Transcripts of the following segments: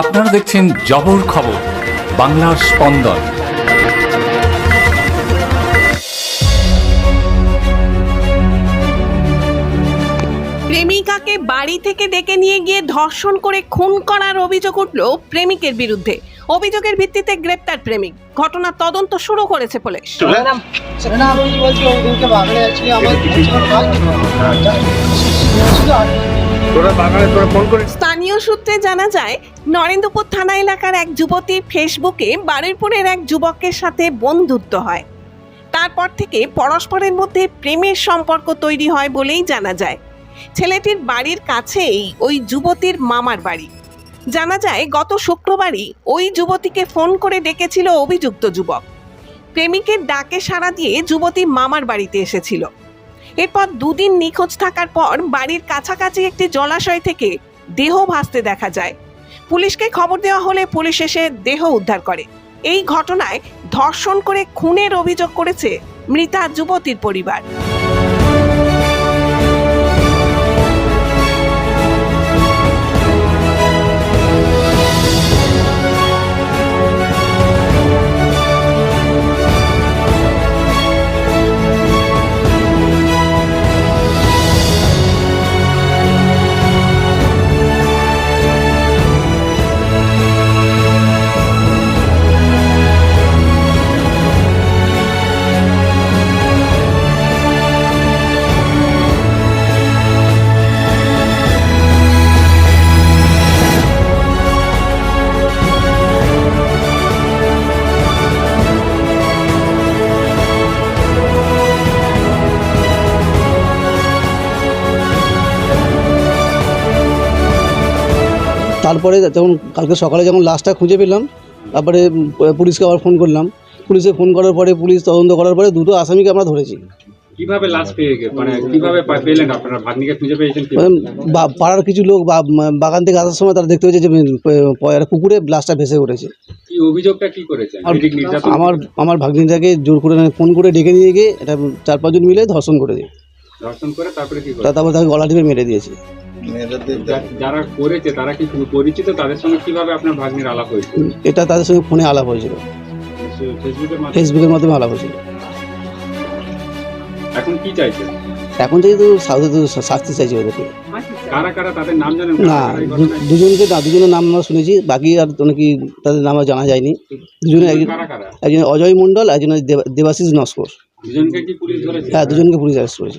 আপনারা দেখছেন জবর খবর বাংলার স্পন্দন। প্রেমিকাকে বাড়ি থেকে ডেকে নিয়ে গিয়ে ধর্ষণ করে খুন করার অভিযোগ উঠল প্রেমিকের বিরুদ্ধে। অভিযোগের ভিত্তিতে গ্রেপ্তার প্রেমিক। ঘটনার তদন্ত শুরু করেছে পুলিশ। ম্যাডাম স্থানীয় সূত্রে জানা যায়, নরেন্দ্রপুর থানা এলাকার এক যুবতী ফেসবুকে বারুইপুরের এক যুবকের সাথে বন্ধুত্ব হয়। তারপর থেকে পরস্পরের মধ্যে প্রেমের সম্পর্ক তৈরি হয় বলেই জানা যায়। ছেলেটির বাড়ির কাছেই ওই যুবতীর মামার বাড়ি। জানা যায়, গত শুক্রবারই ওই যুবতীকে ফোন করে ডেকেছিল অভিযুক্ত যুবক। প্রেমিকের ডাকে সাড়া দিয়ে যুবতী মামার বাড়িতে এসেছিল। এরপর দুদিন নিখোঁজ থাকার পর বাড়ির কাছাকাছি একটি জলাশয় থেকে দেহ ভাসতে দেখা যায়। পুলিশকে খবর দেওয়া হলে পুলিশ এসে দেহ উদ্ধার করে। এই ঘটনায় ধর্ষণ করে খুনের অভিযোগ করেছে মৃতা যুবতীর পরিবার। তারপরে যখন কালকে সকালে যখন লাশটা খুঁজে পেলাম তারপরে পুলিশকে আবার ফোন করলাম। পুলিশে ফোন করার পরে পুলিশ তদন্ত করার পরে দুটো আসামিকে আমরা ধরেছি। কীভাবে লাশ পেয়ে মানে কীভাবে পেলেন আপনারা? ভাগ্নিকে খুঁজে পেয়েছেন কি মানে বা- পাড়ার কিছু লোক বাগান থেকে আসার সময় তারা দেখতে পেয়েছে যে পুকুরে লাশটা ভেসে উঠেছে। অভিযোগটা কি আমার আমার ভাগ্নিটাকে জোর করে ফোন করে ডেকে নিয়ে গিয়ে এটা চার পাঁচজন মিলে ধর্ষণ করে করেছে ধর্ষণ করে তারপরে কি তারপর তাকে গলা টিপে মেরে দিয়েছে। যারা করেছে তারা কি পরিচিত? তাদের সঙ্গে কীভাবে আপনার ভাগ্নির আলাপ হয়েছে উম, এটা তাদের সঙ্গে ফোনে আলাপ হয়েছিল। ফেসবুকের মাধ্যমে? আলাপ হয়েছিল। এখন কি চাইছেন এখন থেকে তো সাউথে তো শাস্তি চাইছে ওদেরকে। কারা কারা তাদের নাম জানেন? না দুজনকে না দুজনের নাম আমরা শুনেছি বাকি আর নাকি তাদের নাম আর জানা যায়নি। দুজনে একজন কারা কারা? একজন অজয় মণ্ডল একজন দেবা- দেবাশিস নস্কর। দুজনকে কি পুলিশ ধরেছে? হ্যাঁ দুজনকে পুলিশ অ্যারেস্ট করেছে।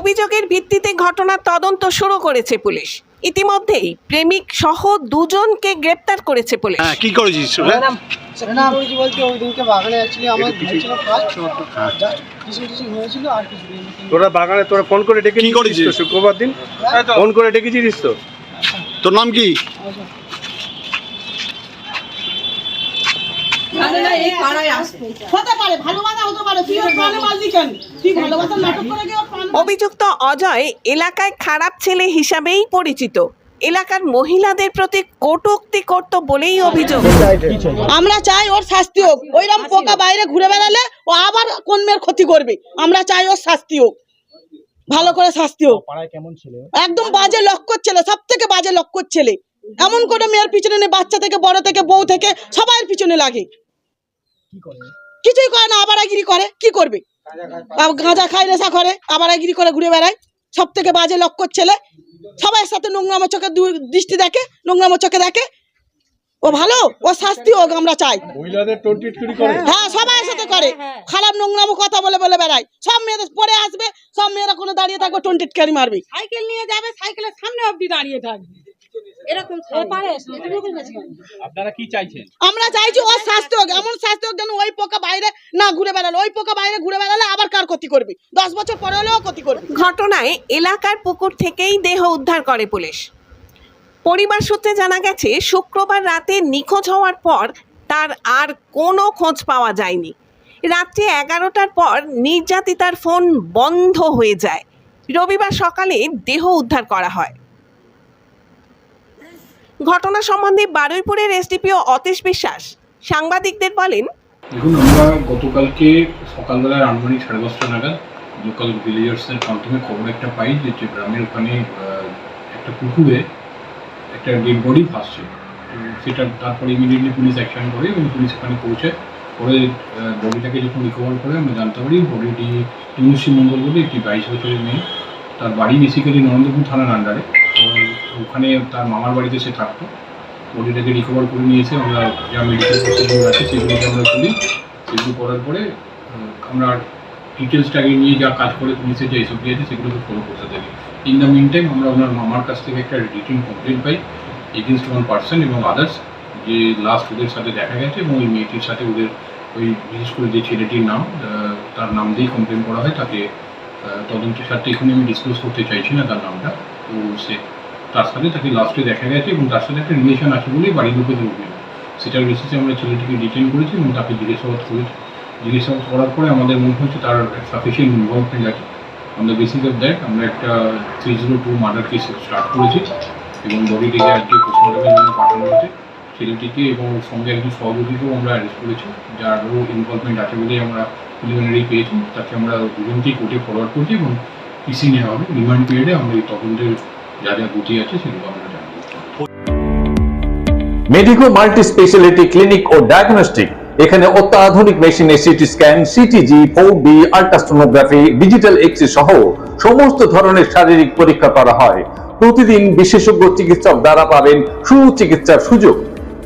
অভিযোগের ভিত্তিতে ঘটনার তদন্ত শুরু করেছে পুলিশ। ইতিমধ্যেই প্রেমিক সহ দুজনকে গ্রেপ্তার করেছে পুলিশ। হ্যাঁ কি করেছিস ম্যাডাম ম্যাডাম ওই দিনকে বাগানে যাচ্ছি আমার ছিল কাজ জাস্ট কিছু কিছু হয়েছিল আর কিছু তোরা বাগানে তোরা ফোন করে ডেকে কি করেছিস? শুক্রবার দিন? ফোন করে ডেকেছিস তো? তোর নাম কি? হতে পারে ভালোবাসা হতে পারে। তুই ওর প্রাণে মারলি কেন? তুই ভালোবাসার নাটক করে গিয়ে অভিযুক্ত অজয় এলাকায় খারাপ ছেলে হিসাবেই পরিচিত। এলাকার মহিলাদের প্রতি কটূক্তি করত বলেই অভিযোগ। আমরা চাই ওর শাস্তি হোক। ওইরকম পোকা বাইরে ঘুরে বেড়ালে ও আবার কোন মেয়ের ক্ষতি করবে? আমরা চাই ওর শাস্তি হোক। ভালো করে শাস্তি হোক। একদম বাজে লক্ষ্য ছেলে সব থেকে বাজে লক্ষ্য ছেলে। এমন কোনো মেয়ের পিছনে নেই বাচ্চা থেকে বড় থেকে বউ থেকে সবার পিছনে লাগে। কিছুই করে না আবারাগিরি করে কি করবে? গাঁজা খায় নেশা করে আবারাগিরি করে ঘুরে বেড়ায়। সব থেকে বাজে লক্ষ্য ছেলে সবার সাথে নোংরামো চোখে দৃষ্টি দেখে নোংরামো চোখে দেখে। ও ভালো? ও শাস্তি হোক আমরা চাই। মহিলাদের টোনটিট করে? হ্যাঁ সবাই সাথে করে। খারাপ নোংরামো কথা বলে বলে বেড়ায়। সব মেয়েদের পরে আসবে সব মেয়েরা কোনো দাঁড়িয়ে থাকবে টোয়েন্টি ক্যারি মারবে। সাইকেল নিয়ে যাবে সাইকেলের সামনে অবধি দাঁড়িয়ে থাকবে। এরকম আপনারা কি চাইছেন? আমরা চাইছি ওর শাস্তি হোক এমন শাস্তি হোক যেন ওই পোকা বাইরে না ঘুরে বেড়ালো। ওই পোকা বাইরে ঘুরে বেড়ালে আবার কার ক্ষতি করবে? দশ বছর পরে হলেও ক্ষতি করবে। ঘটনায় এলাকার পুকুর থেকেই দেহ উদ্ধার করে পুলিশ। পরিবার সূত্রে জানা গেছে শুক্রবার রাতে নিখোঁজ হওয়ার পর তার আর কোনো খোঁজ পাওয়া যায়নি। রাত্রি এগারোটার পর নির্যাতিতার ফোন বন্ধ হয়ে যায়। রবিবার সকালে দেহ উদ্ধার করা হয়। ঘটনা সম্বন্ধে বারুইপুরের এসডিপিও অতীশ বিশ্বাস সাংবাদিকদের বলেন, দেখুন, আমরা গতকালকে সকালবেলায় আনুমানিক সাড়ে দশটা নাগাদ লোকাল ভিলেজার্সের মাধ্যমে খবর একটা পাই যে যে গ্রামের ওখানে একটা পুকুরে একটা ডেড বডি ভাসছে। সেটা তারপরে ইমিডিয়েটলি পুলিশ অ্যাকশন করে এবং পুলিশ ওখানে পৌঁছে। পরে বডিটাকে যখন রিকভার করে, আমরা জানতে পারি বডিটি তনুশ্রী মণ্ডল বলে একটি বাইশ বছরের মেয়ে। তার বাড়ি বেসিক্যালি নরেন্দ্রপুর থানার আন্ডারে ওখানে তার মামার বাড়িতে সে থাকতো। বডিটাকে রিকভার করে নিয়েছে, আমরা যা মেডিকেল প্রসিডিউর আছে, সেগুলোকে আমরা করি সেগুলো করার পরে আমরা ডিটেলসটাকে নিয়ে যা কাজ করে পুলিশের যে এসওপি আছে সেগুলোকে ফলো করতে থাকি। ইন দ্য মিন টাইম আমরা ওনার মামার কাছ থেকে একটা রিটিন কমপ্লেন পাই এগেনস্ট ওয়ান পার্সন এবং আদার্স যে লাস্ট ওদের সাথে দেখা গেছে এবং ওই মেয়েটির সাথে ওদের ওই বিশেষ করে যে ছেলেটির নাম তার নাম দিয়েই কমপ্লেন করা হয়, তাকে তদন্তের সাথে এখানে আমি ডিসক্লোজ করতে চাইছি না তার নামটা। তো সে তার সাথে তাকে লাস্টে দেখা গেছে এবং তার সাথে একটা রিলেশন আছে বলেই বাড়ির লোকেদের অভিযোগ সেটার বেসিসে আমরা ছেলেটিকে ডিটেন করেছি এবং তাকে জিজ্ঞাসাবাদ করেছি। জিজ্ঞাসাবাদ করার পরে আমাদের মনে হচ্ছে তার সাফিসিয়েন্ট ইনভলভমেন্ট আছে। On the basis of that আমরা একটা three zero two murder case start করেছি এবং বডিটিকে আজকে পোস্টমর্টমের জন্য পাঠানো হয়েছে। ছেলেটিকে এবং সঙ্গে একজন সহযোগীকেও আমরা অ্যারেস্ট করেছি যারও ইনভলভমেন্ট আছে বলেই আমরা প্রিলিমিনারি পেয়েছি। তাকে আমরা দুজনকেই কোর্টে ফরওয়ার্ড করছি এবং পিসি নেওয়া হবে। রিমান্ড পিরিয়ডে আমরা এই তদন্তের যা যা গতি আছে সেগুলো আমরা জানাব। মেডিকো মাল্টি স্পেশালিটি ক্লিনিক ও ডায়াগনস্টিক এখানে অত্যাধুনিক মেশিনে CT scan CTG four D ultrasonography digital X সহ সমস্ত ধরনের শারীরিক পরীক্ষা করা হয়। প্রতিদিন বিশেষজ্ঞ চিকিৎসক দ্বারা পাবেন সুচিকিৎসার সুযোগ।